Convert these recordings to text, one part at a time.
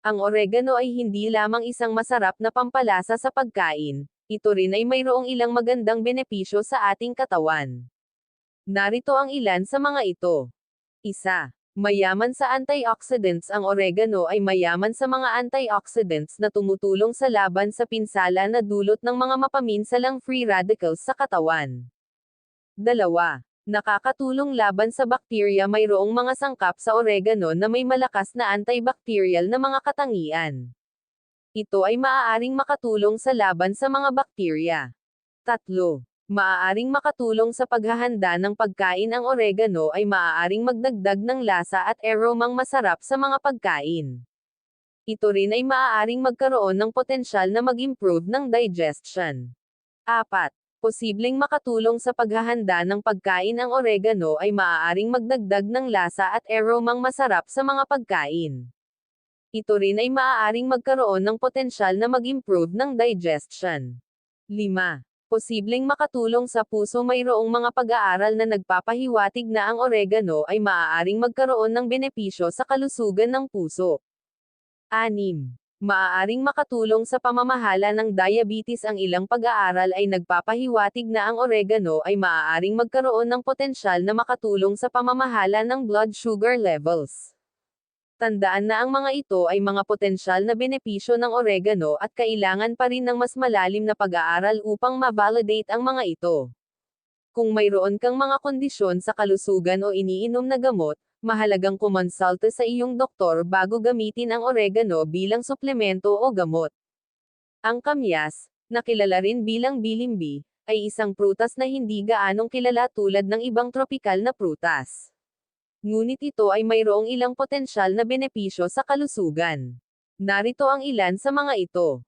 Ang oregano ay hindi lamang isang masarap na pampalasa sa pagkain, ito rin ay mayroong ilang magandang benepisyo sa ating katawan. Narito ang ilan sa mga ito. Isa. Mayaman sa antioxidants Ang oregano ay mayaman sa mga antioxidants na tumutulong sa laban sa pinsala na dulot ng mga mapaminsalang free radicals sa katawan. Dalawa. Nakakatulong laban sa bakterya mayroong mga sangkap sa oregano na may malakas na antibacterial na mga katangian. Ito ay maaaring makatulong sa laban sa mga bakterya. Tatlo. Maaaring makatulong sa paghahanda ng pagkain ang oregano ay maaaring magdagdag ng lasa at aromang masarap sa mga pagkain. Ito rin ay maaaring magkaroon ng potensyal na mag-improve ng digestion. 4. Posibleng makatulong sa paghahanda ng pagkain ang oregano ay maaaring magdagdag ng lasa at aromang masarap sa mga pagkain. Ito rin ay maaaring magkaroon ng potensyal na mag-improve ng digestion. 5. Posibleng makatulong sa puso mayroong mga pag-aaral na nagpapahiwatig na ang oregano ay maaaring magkaroon ng benepisyo sa kalusugan ng puso. 6. Maaaring makatulong sa pamamahala ng diabetes ang ilang pag-aaral ay nagpapahiwatig na ang oregano ay maaaring magkaroon ng potensyal na makatulong sa pamamahala ng blood sugar levels. Tandaan na ang mga ito ay mga potensyal na benepisyo ng oregano at kailangan pa rin ng mas malalim na pag-aaral upang ma-validate ang mga ito. Kung mayroon kang mga kondisyon sa kalusugan o iniinom na gamot, mahalagang kumonsulta sa iyong doktor bago gamitin ang oregano bilang suplemento o gamot. Ang kamyas, na kilala rin bilang bilimbi, ay isang prutas na hindi gaanong kilala tulad ng ibang tropikal na prutas. Ngunit ito ay mayroong ilang potensyal na benepisyo sa kalusugan. Narito ang ilan sa mga ito.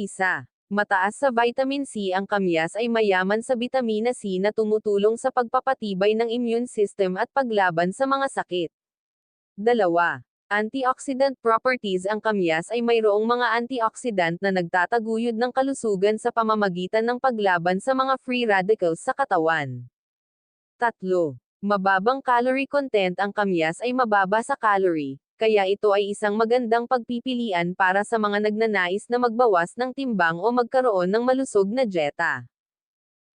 Isa. Mataas sa vitamin C ang kamyas ay mayaman sa vitamina C na tumutulong sa pagpapatibay ng immune system at paglaban sa mga sakit. Dalawa. Antioxidant properties Ang kamyas ay mayroong mga antioxidant na nagtataguyod ng kalusugan sa pamamagitan ng paglaban sa mga free radicals sa katawan. Tatlo. Mababang calorie content ang kamyas ay mababa sa calorie, kaya ito ay isang magandang pagpipilian para sa mga nagnanais na magbawas ng timbang o magkaroon ng malusog na dieta.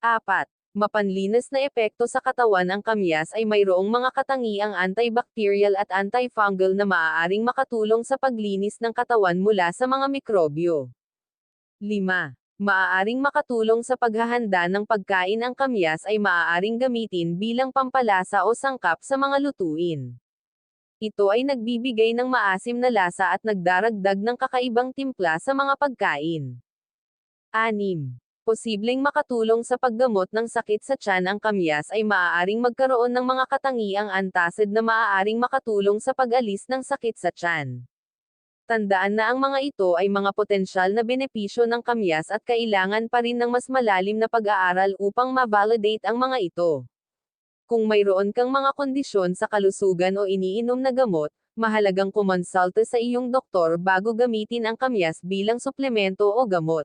4. Mapanlinas na epekto sa katawan ang kamyas ay mayroong mga katangiang antibacterial at antifungal na maaaring makatulong sa paglinis ng katawan mula sa mga mikrobyo. 5. Maaaring makatulong sa paghahanda ng pagkain ang kamyas ay maaaring gamitin bilang pampalasa o sangkap sa mga lutuin. Ito ay nagbibigay ng maasim na lasa at nagdaragdag ng kakaibang timpla sa mga pagkain. 6. Posibleng makatulong sa paggamot ng sakit sa tiyan ang kamyas ay maaaring magkaroon ng mga katangiang antacid na maaaring makatulong sa pag-alis ng sakit sa tiyan. Tandaan na ang mga ito ay mga potensyal na benepisyo ng kamyas at kailangan pa rin ng mas malalim na pag-aaral upang ma-validate ang mga ito. Kung mayroon kang mga kondisyon sa kalusugan o iniinom na gamot, mahalagang kumonsulta sa iyong doktor bago gamitin ang kamyas bilang suplemento o gamot.